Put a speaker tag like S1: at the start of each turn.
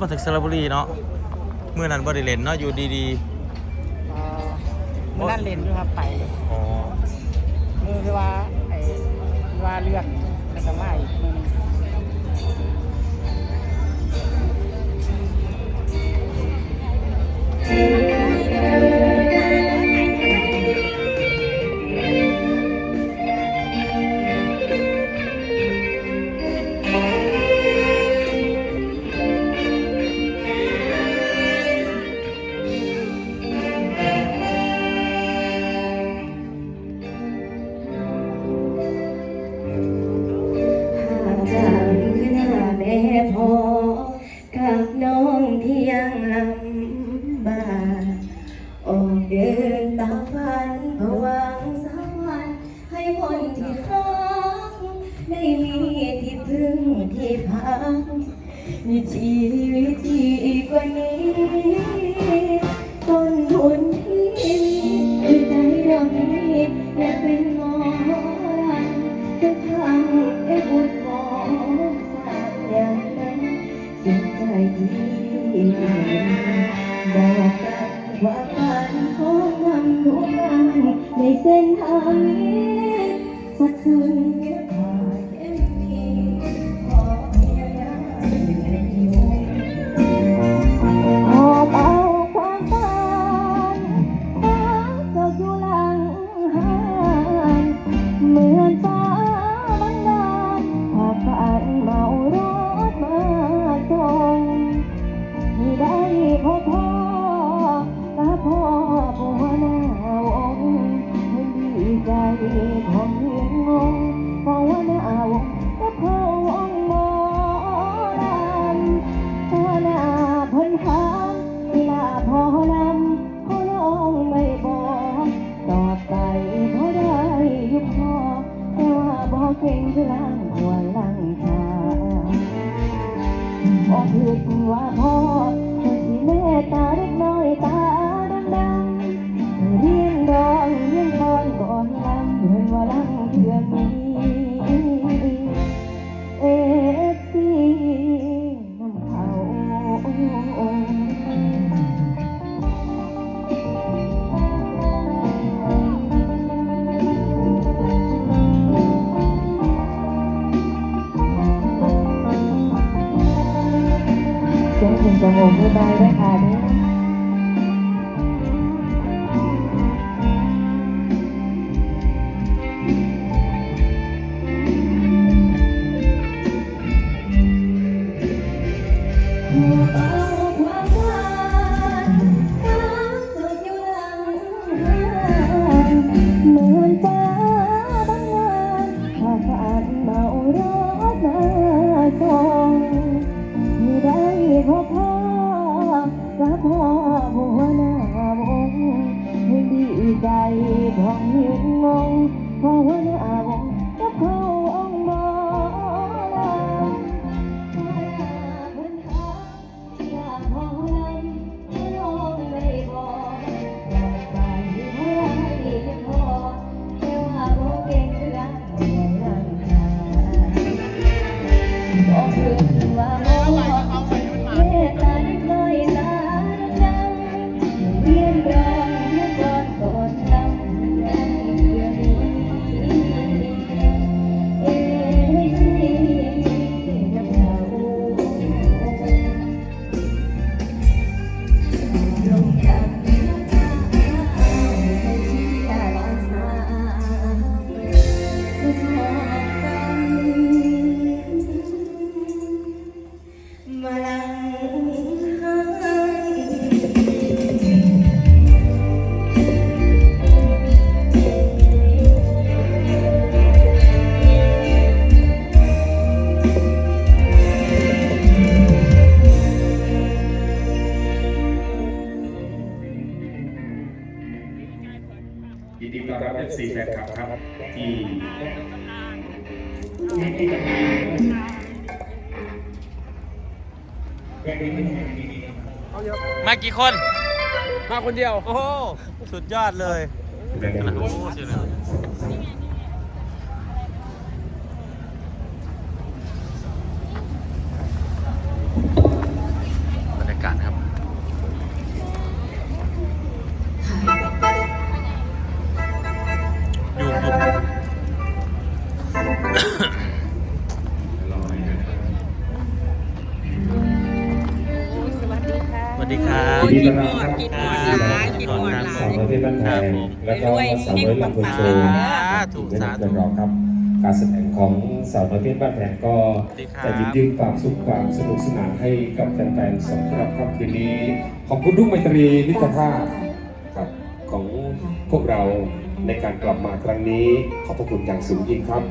S1: มาถึงสระบุรีเนาะเมื่อนั้นบริเลนเนาะอยู่ดี
S2: อ่ามัอนั่นเลนด้วยครับไป
S1: เลยอ๋อ
S2: มือพี่ว่าไอ้ว่าเลื่อนมัน
S3: จะมาอีกมือ ฝันก็หวังสักวันให้คนที่รักได้มีที่พึ่งที่พักมีชีวิตที่กว่านี้ ต้นทุนที่มีคือใจเรานี้และเป็นหมอนจะทำให้บุญหมอสักอย่างนั้นสิ่งใจที่บอกกันว่า 天和。 สงบสบายด้วยค่ะ ดีต้อนรับเอ
S4: ฟซีแฟนคลับครับ ที่มา
S1: กี่คน
S2: มาคนเดียว
S1: โอ้สุดยอดเลย โอ้สุดยอด คิ
S5: ดหมดคิดหมดหลายคิดหมดหลา
S6: สาวย น้อยเพชรบ้านแพงแล้วก็สาวน้อยลำพูนโชว์
S1: สาธุ
S6: ไม่
S1: สา
S6: ต้อง
S1: ธุ
S6: จะรอครับ การแสดงของสาวน้อยเพชรบ้านแพงก็จะหยิบยืนความสุขความสนุกสนานให้กับแฟนๆสำหรับค่ำคืนนี้ ขอบคุณทุกไมตรีมิตรภาพครับของพวกเราในการกลับมาครั้งนี้ ขอบพระคุณอย่างสูงยิ่งครับ